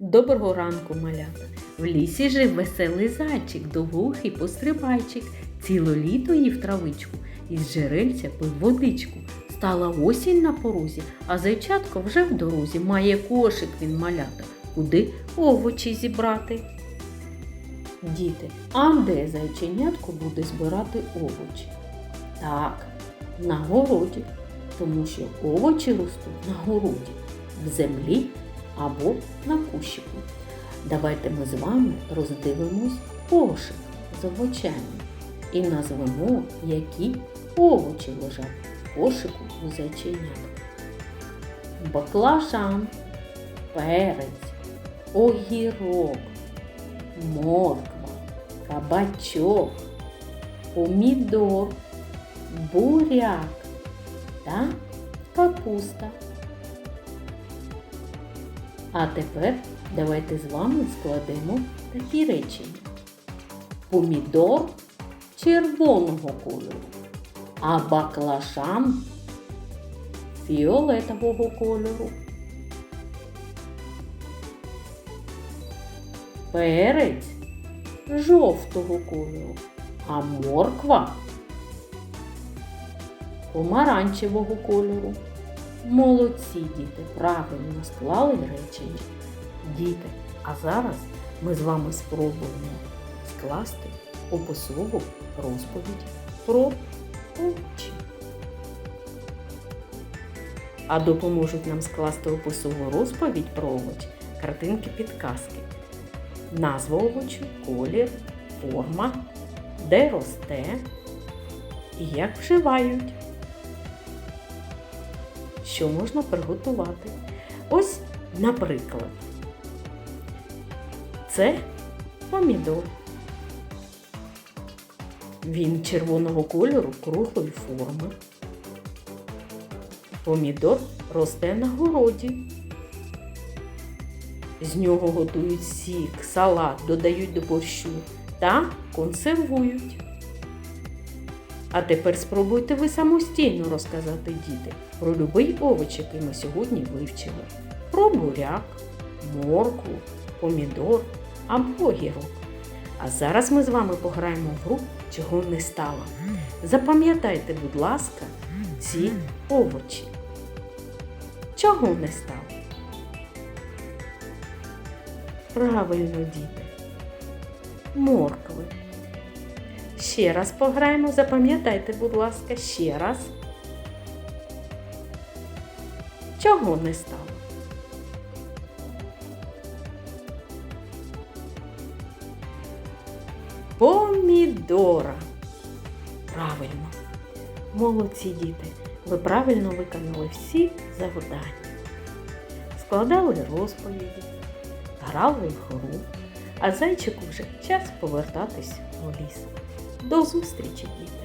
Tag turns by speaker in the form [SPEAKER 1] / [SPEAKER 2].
[SPEAKER 1] Доброго ранку, малята! В лісі жив веселий зайчик, довгий пострибайчик, ціле літо їв травичку, із джерельця пив водичку. Стала осінь на порозі, а зайчатко вже в дорозі. Має кошик він малята, куди овочі зібрати. Діти, а де зайченятко буде збирати овочі? Так, на городі, тому що овочі ростуть на городі, в землі або на кущику. Давайте ми з вами роздивимось кошик з овочами і назвемо, які овочі лежать в кошику у зайченятка. Баклажан, перець, огірок, морква, кабачок, помідор, буряк та капуста. А тепер давайте з вами складемо такі речення. Помідор червоного кольору, а баклажан фіолетового кольору. Перець жовтого кольору, а морква помаранчевого кольору. Молодці діти, правильно склали речення. Діти, а зараз ми з вами спробуємо скласти описову розповідь про овочі. А допоможуть нам скласти описову розповідь про овоч картинки підказки. Назва овочу, колір, форма, де росте і як вживають що можна приготувати. Ось, наприклад, це помідор. Він червоного кольору круглої форми. Помідор росте на городі. З нього готують сік, салат, додають до борщу та консервують. А тепер спробуйте ви самостійно розказати діти про любий овоч, який ми сьогодні вивчили. Про буряк, моркву, помідор або гірок. А зараз ми з вами пограємо в гру, чого не стало. Запам'ятайте, будь ласка, ці овочі. Чого не стало? Правильно, діти. Моркви. Ще раз пограємо, запам'ятайте, будь ласка, ще раз. Чого не стало? Помідора. Правильно. Молодці діти. Ви правильно виконали всі завдання. Складали розповіді, грали в гру, а зайчику вже час повертатись у ліс. До зустрічі, діти!